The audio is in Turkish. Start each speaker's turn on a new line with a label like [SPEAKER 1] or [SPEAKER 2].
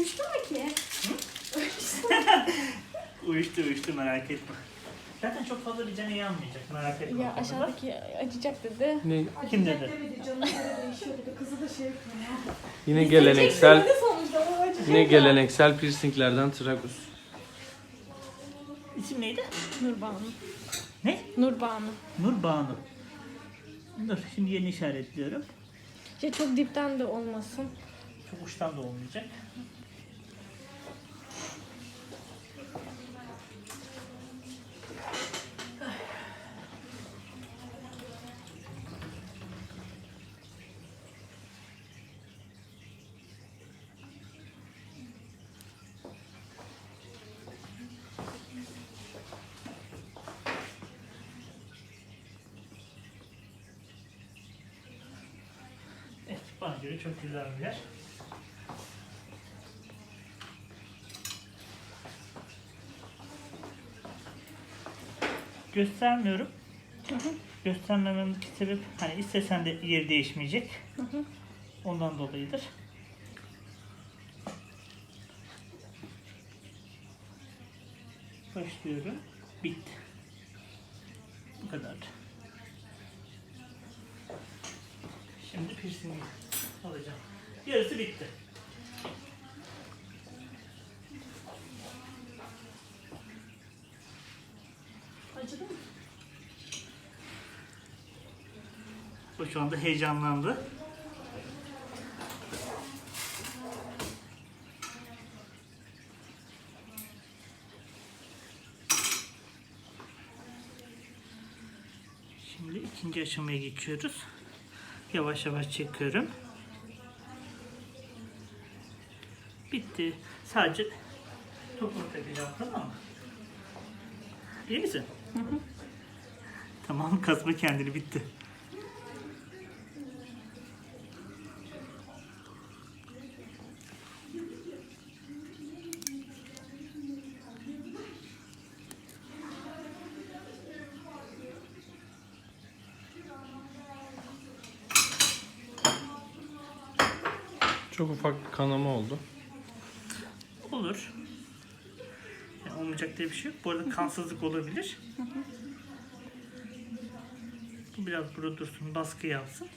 [SPEAKER 1] uyuştu mu ki?
[SPEAKER 2] Uyuştu uyuştu merak etme. Zaten çok fazla bir canı yanmayacak merak etme.
[SPEAKER 1] Ya aşağıdaki acıyacak dedi.
[SPEAKER 3] Ne,
[SPEAKER 2] Kim dedi?
[SPEAKER 4] Demedi canım göre değişiyor dedi. Kızı da şey yapıyor ya.
[SPEAKER 3] yine geleneksel
[SPEAKER 1] sonuçta acıyacak.
[SPEAKER 3] yine geleneksel piercinglerden tragus.
[SPEAKER 2] İsim neydi?
[SPEAKER 1] Nurbanu.
[SPEAKER 2] Ne?
[SPEAKER 1] Nurbanu.
[SPEAKER 2] Nur Banu. Dur şimdi yeni işaretliyorum.
[SPEAKER 1] Ya çok dipten de olmasın.
[SPEAKER 2] Çok uçtan da olmayacak. Bana göre çok güzel bir yer. Göstermiyorum. Göstermememdeki sebep hani istesen de yer değişmeyecek. Ondan dolayıdır. Başlıyorum. Bitti. Bu kadar. Şimdi piercingi alacağım. Yarısı bitti.
[SPEAKER 4] Acıdı mı?
[SPEAKER 2] O şu anda heyecanlandı. Şimdi ikinci aşamaya geçiyoruz. Yavaş yavaş çekiyorum. Bitti. Sadece topunu takacağım tamam mı? İyi misin? Tamam kasma kendini bitti.
[SPEAKER 3] Çok ufak bir kanama oldu.
[SPEAKER 2] Olur. Yani olmayacak diye bir şey yok. Bu arada kansızlık olabilir. Bu biraz burada dursun, baskı yapsın.